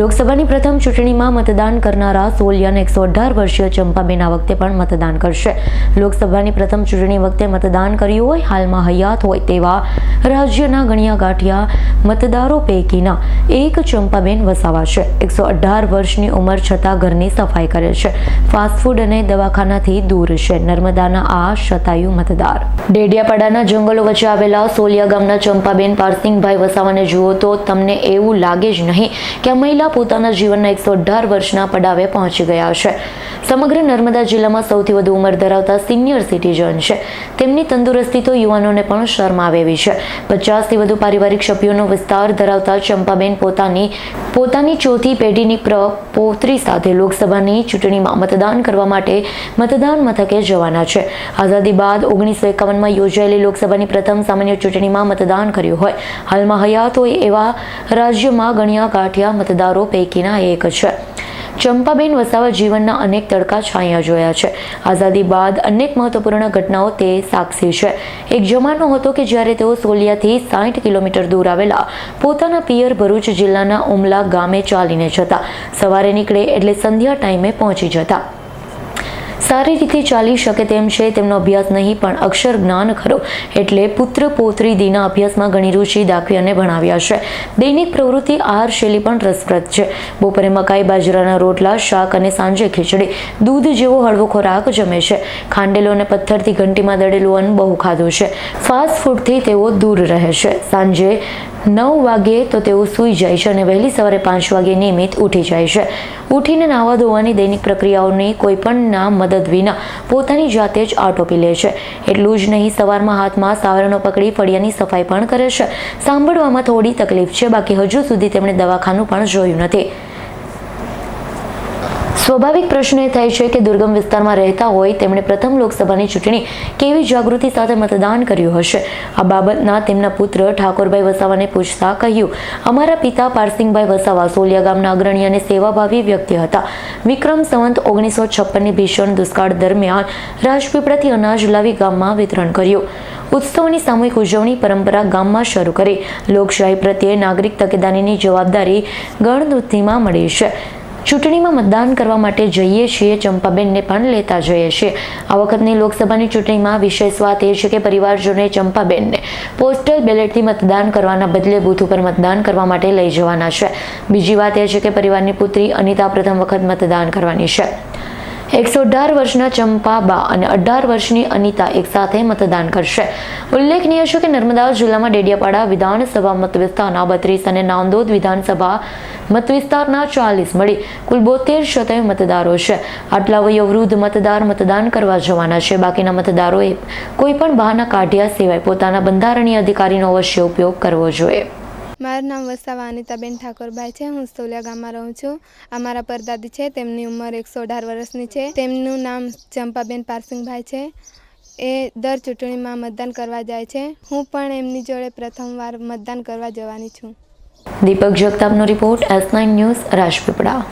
લોકસભાની પ્રથમ ચૂંટણીમાં મતદાન કરનારા સોલિયાના એકસો અઢાર વર્ષીય ચંપાબેન આ વખતે પણ મતદાન કરશે. લોકસભાની પ્રથમ ચૂંટણી વખતે મતદાન કર્યું હોય, હાલમાં હયાત હોય તેવા રાજ્યના ગણ્યા ગાંઠિયા મતદારો પૈકીના એક ચંપાબેન વસાવા છે. એકસો અઢાર વર્ષની ઉંમર છતાં ઘરની સફાઈ કરે છે. ફાસ્ટફૂડ અને દવાખાનાથી દૂર છે. નર્મદાના આ શતાયુ મતદાર. ડેડિયાપાડાના જંગલો વચ્ચે આવેલા સોલિયા ગામના ચંપાબેન પારસિંગભાઈ વસાવાને જુઓ તો તમને એવું લાગે જ નહીં કે મહિલા પોતાના જીવનના એકસો અઢાર વર્ષના પડાવે પહોંચી ગયા છે. સમગ્ર નર્મદા જિલ્લામાં સૌથી વધુ ઉંમર ધરાવતા સિનિયર સિટીઝન છે. તેમની તંદુરસ્તી તો યુવાનોને પણ શરમાવે એવી છે. પચાસથી વધુ પારિવારિક સભ્યોનો વિસ્તાર ધરાવતા ચંપાબેન પોતાની પોતાની ચોથી પેઢીની પ્ર, પૌત્રી સાથે લોકસભાની ચૂંટણીમાં મતદાન કરવા માટે મતદાન મથકે જવાના છે. આઝાદી બાદ ઓગણીસો એકાવનમાં યોજાયેલી લોકસભાની પ્રથમ સામાન્ય ચૂંટણીમાં મતદાન કર્યું હોય. હાલમાં હયાત હોય એવા રાજ્યમાં ગણ્યા ગાંઠિયા મતદારો પૈકીના એક છે. ચંપાબેન વસાવા જીવનના અનેક તડકા છાંયા જોયા છે. આઝાદી બાદ અનેક મહત્વપૂર્ણ ઘટનાઓ તે સાક્ષી છે. એક જમાનો હતો કે જ્યારે તેઓ સોલિયાથી સાઠ કિલોમીટર દૂર આવેલા પોતાના પિયર ભરૂચ જિલ્લાના ઉમલા ગામે ચાલીને જતા. સવારે નીકળે એટલે સંધ્યા ટાઈમે પહોંચી જતા. સારી રીતે ચાલી શકે તેમ છે, તેમનો અભ્યાસ નહીં, પણ અક્ષર જ્ઞાન ખરો. એટલે પુત્ર, પોત્રી દીના અભ્યાસમાં ઘણી રુચિ દાખવી અને ભણાવ્યા છે. દૈનિક પ્રવૃત્તિ આહાર શૈલી પણ રસપ્રદ છે. બપોરે મકાઈ, બાજરાના રોટલા, શાક અને સાંજે ખીચડી. દૂધ જેવો હળવો ખોરાક જમે છે. ખાંડેલો અને પથ્થરથી ઘંટીમાં દળેલું અન્ન બહુ ખાધું છે. ફાસ્ટ ફૂડથી તેઓ દૂર રહે છે. સાંજે નવ વાગે તો તેઓ સૂઈ જાય છે અને વહેલી સવારે પાંચ વાગે નિયમિત ઉઠી જાય છે. ઉઠીને નાવા ધોવાની દૈનિક પ્રક્રિયાઓની કોઈપણના મદદ વિના પોતાની જાતે જ આટોપી લે છે. એટલું જ નહીં, સવારમાં હાથમાં સાવરણો પકડી ફળિયાની સફાઈ પણ કરે છે. સાંભળવામાં થોડી તકલીફ છે, બાકી હજુ સુધી તેમણે દવાખાનું પણ જોયું નથી. સ્વાભાવિક પ્રશ્ન એ થાય છે કે દુર્ગમ વિસ્તારમાં રહેતા હોય તેમણે પ્રથમ લોકસભાની ચૂંટણી કેવી જાગૃતિ સાથે મતદાન કર્યું હશે? આ બાબતના તેમના પુત્ર ઠાકોરભાઈ વસાવાને પૂછતા કહ્યું, અમારા પિતા પારસિંગભાઈ વસાવા સોલિયા ગામના અગ્રણી અને સેવાભાવી વ્યક્તિ હતા. વિક્રમ સંવંત ઓગણીસો છપ્પનની ભીષણ દુષ્કાળ દરમિયાન રાજપીપળાથી અનાજ લાવી ગામમાં વિતરણ કર્યું. ઉત્સવની સામૂહિક ઉજવણી પરંપરા ગામમાં શરૂ કરી. લોકશાહી પ્રત્યે નાગરિક તકેદારીની જવાબદારી ગણદૂતિમાં મળી છે. ચૂંટણીમાં મતદાન કરવા માટે જઈએ છીએ, ચંપાબેનને પણ લેતા જઈએ છીએ. આ વખતની લોકસભાની ચૂંટણીમાં વિશેષ વાત એ છે કે પરિવારજનોએ ચંપાબેનને પોસ્ટલ બેલેટથી મતદાન કરવાના બદલે બૂથ ઉપર મતદાન કરવા માટે લઈ જવાના છે. બીજી વાત એ છે કે પરિવારની પુત્રી અનિતા પ્રથમ વખત મતદાન કરવાની છે. એકસો અઢાર વર્ષના ચંપાબા અને અઢાર વર્ષની અનિતા એકસાથે મતદાન કરશે. ઉલ્લેખનીય છે કે નર્મદા જિલ્લામાં ડેડિયાપાડા વિધાનસભા મત વિસ્તારના બત્રીસ અને નાંદોદ વિધાનસભા મત વિસ્તારના ચાલીસ મળી કુલ બોતેર શતય મતદારો છે. આટલા વયોવૃદ્ધ મતદાર મતદાન કરવા જવાના છે. બાકીના મતદારોએ કોઈ પણ બહાના કાઢ્યા સિવાય પોતાના બંધારણીય અધિકારીનો અવશ્ય ઉપયોગ કરવો જોઈએ. મારું નામ વસાવા અનિતાબેન ઠાકોરભાઈ છે. હું સોલિયા ગામમાં રહું છું. અમારા પરદાદી છે. તેમની ઉંમર એકસો અઢાર વર્ષની છે. તેમનું નામ ચંપાબેન પારસિંગભાઈ છે. એ દર ચૂંટણીમાં મતદાન કરવા જાય છે. હું પણ એમની જોડે પ્રથમવાર મતદાન કરવા જવાની છું. Deepak જગતાપનો report S nine news Rajpipla.